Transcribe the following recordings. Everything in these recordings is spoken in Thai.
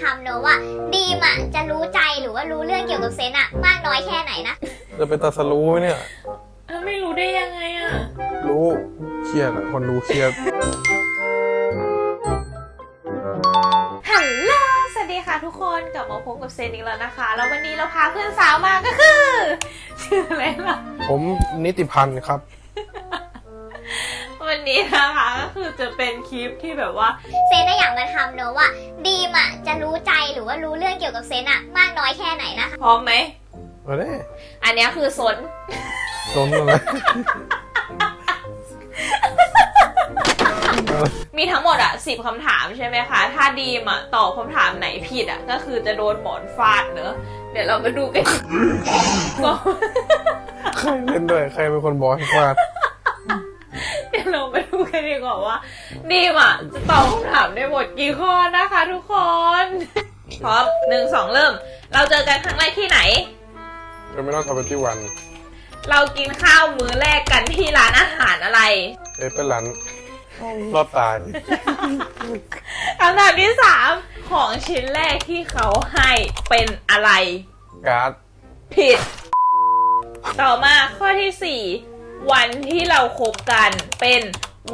ทำเนอะว่าดีมอะจะรู้ใจหรือว่ารู้เรื่องเกี่ยวกับเซนต์อะมากน้อยแค่ไหนนะ จะเป็นตัดสรู้ไหมเนี่ย แล้วไม่รู้ได้ยังไงอะ รู้เครียดอะคนดูเครียด ฮัลโหล สวัสดีค่ะทุกคนกลับมาพบกับเซนอีกแล้วนะคะ แล้ววันนี้เราพาเพื่อนสาวมาก็คือ ชื่ออะไรล่ะผมนิติพันธ์ครับ วันนี้นะคะก็คือจะเป็นคลิปที่แบบว่า เซนต์น่ะอยากมาทำเนอะว่าดีมอะจะรู้ใจหรือว่ารู้เรื่องเกี่ยวกับเซนต์อะมากน้อยแค่ไหนนะคะ พร้อมไหม มาเด้อันเนี้ยคือสนโดนอะไรมีทั้งหมดอะสิบคำถามใช่ไหมคะ ถ้าดีมอะตอบคำถามไหนผิดอะ ก็คือจะโดนหมอนฟาดเนอะเดี๋ยวเรามาดูกันก็ใครเล่นด้วย ใครเป็นคนบอกให้ฟาด ดูกันดีกว่าว่าดีมอะจะตอบคำถามได้หมดกี่ข้อนะคะทุกคนพร้อมหนึ่งสองเริ่ม เราเจอกันครั้งแรกที่ไหนจะไม่ต้องทำเป็นที่วันเรากินข้าวมื้อแรกกันที่ร้านอาหารอะไรเอ้ยเป็นหลันรอดตาย คำถามที่สามของชิ้นแรกที่เขาให้เป็นอะไร การ์ดผิด ต่อมาข้อที่สี่วันที่เราคบกันเป็น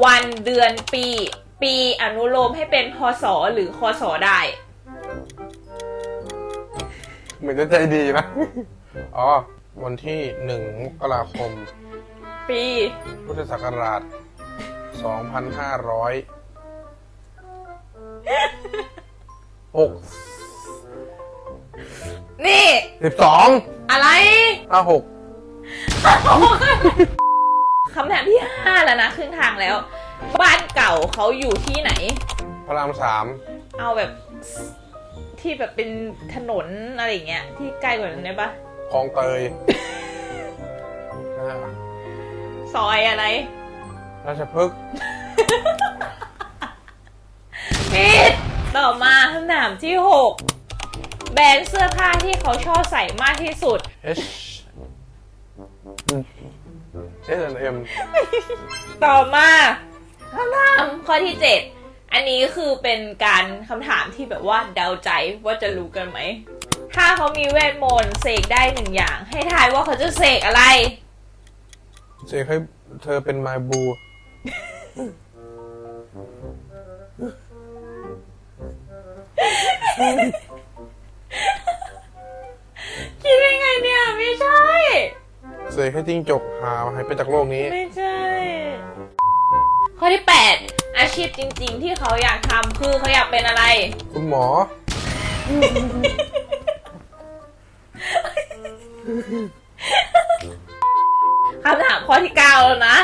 วันเดือนปี ปีอนุโลมให้เป็นพศหรือคศได้ เหมือนจะใจดีนะอ๋อ วันที่หนึ่งมกราคม ปี พุทธศักราชสองพันห้าร้อยหกนี่สิบสองอะไรห้าหก คำถามที่ห้าแล้วนะครึ่งทางแล้ว บ้านเก่าเขาอยู่ที่ไหน พระรามสามเอาแบบที่แบบเป็นถนนอะไรอย่างเงี้ยที่ใกล้กว่านั้นได้ปะคลองเตยอ่าซอยอะไรราชพฤกษ์ผิดต่อมาคำถามที่หกแบรนด์เสื้อผ้าที่เขาชอบใส่มากที่สุด H H&M ต่อมาคำถามข้อที่เจ็ดอันนี้คือเป็นการคำถามที่แบบว่าเดาใจว่าจะรู้กันไหม ถ้าเขามีเวทมนต์เสกได้หนึ่งอย่าง ให้ทายว่าเขาจะเสกอะไรเจคให้เธอเป็นไมบู เสกให้จิ้งจกหาหายไปจากโลกนี้ ไม่ใช่ ข้อที่ 8 อาชีพจริง ๆ ที่เขาอยากทำคือเขาอยากเป็นอะไร คุณหมอ คำถามข้อที่ 9 แล้วนะ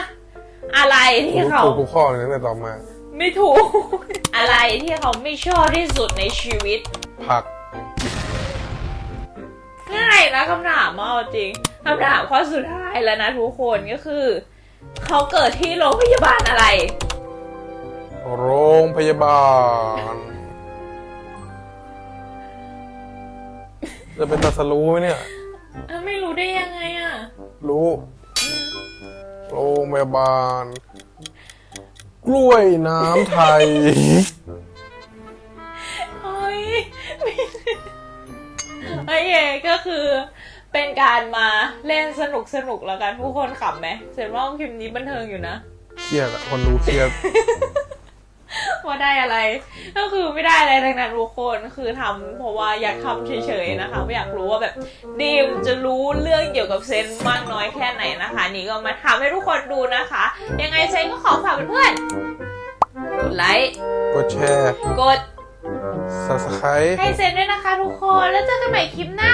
อะไรที่เขา ถูกทุกข้อเลยตั้งแต่ต่อมา ไม่ถูก อะไรที่เขาไม่ชอบที่สุดในชีวิต ผัก ง่ายนะคำถามเอาจริงคำถามข้อสุดท้ายแล้วนะทุกคนก็คือ เขาเกิดที่โรงพยาบาลอะไร โรงพยาบาล จะเป็นตัดสรู้ไหมเนี่ยไม่รู้ได้ยังไงอะรู้ โรงพยาบาล กล้วยน้ำไทย เคก็คือเป็นการมาเล่นสนุกสนุกๆแล้วกันผู้คนขำไหมเสร็จว่าคลิปนี้บันเทิงอยู่นะเครียดอะคนดูเครียดว่าได้อะไร ก็คือไม่ได้อะไรทั้งนั้นทุกคนคือทำเพราะว่าอยากทำเฉยๆนะคะไม่อยากรู้ว่าแบบดีมจะรู้เรื่องเกี่ยวกับเซนต์มากน้อยแค่ไหนนะคะ นี่ก็มาทำให้ทุกคนดูนะคะ ยังไงเซนก็ขอฝากเพื่อนๆกดไลค์กดแชร์กด subscribe ให้เซ็นด้วยนะคะทุกคน แล้วเจอกันใหม่คลิปหน้า